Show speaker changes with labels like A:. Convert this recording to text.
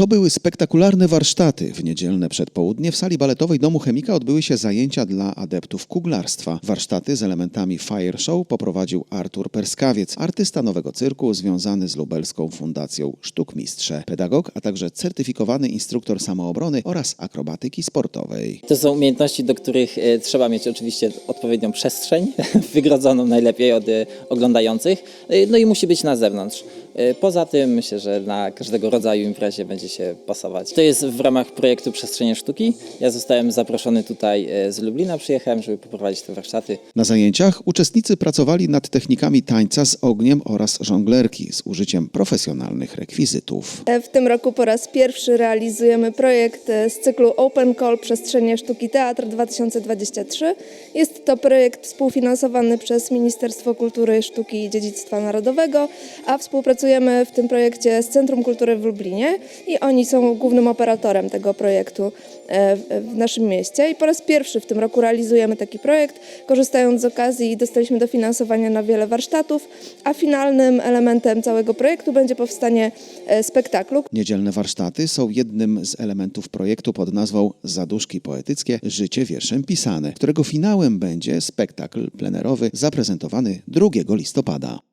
A: To były spektakularne warsztaty. W niedzielne przedpołudnie w sali baletowej Domu Chemika odbyły się zajęcia dla adeptów kuglarstwa. Warsztaty z elementami fire show poprowadził Artur Perskawiec, artysta nowego cyrku związany z lubelską Fundacją Sztuk Mistrze, pedagog, a także certyfikowany instruktor samoobrony oraz akrobatyki sportowej.
B: To są umiejętności, do których e, trzeba mieć oczywiście odpowiednią przestrzeń, wygrodzoną najlepiej od e, oglądających, e, no i musi być na zewnątrz. E, Poza tym myślę, że na każdego rodzaju imprezie będzie się pasować. To jest w ramach projektu Przestrzenie Sztuki. Ja zostałem zaproszony tutaj e, z Lublina, przyjechałem, żeby poprowadzić te warsztaty.
A: Na zajęciach uczestnicy pracowali nad technikami tańca z ogniem oraz żonglerki z użyciem profesjonalnych rekwizytów.
C: E, W tym roku po raz pierwszy realizujemy projekt z cyklu Open Call Przestrzenie Sztuki Teatr 2023. Jest to projekt współfinansowany przez Ministerstwo Kultury, Sztuki i Dziedzictwa Narodowego, a współpracujemy w tym projekcie z Centrum Kultury w Lublinie i oni są głównym operatorem tego projektu e, w- naszym mieście. I po raz pierwszy w tym roku realizujemy taki projekt. Korzystając z okazji dostaliśmy dofinansowanie na wiele warsztatów, a finalnym elementem całego projektu będzie powstanie e, spektaklu,
A: Niedzielne warsztaty są jednym z elementów projektu pod nazwą Zaduszki Poetyckie Życie wierszem pisane, którego finałem będzie spektakl plenerowy zaprezentowany 2 listopada.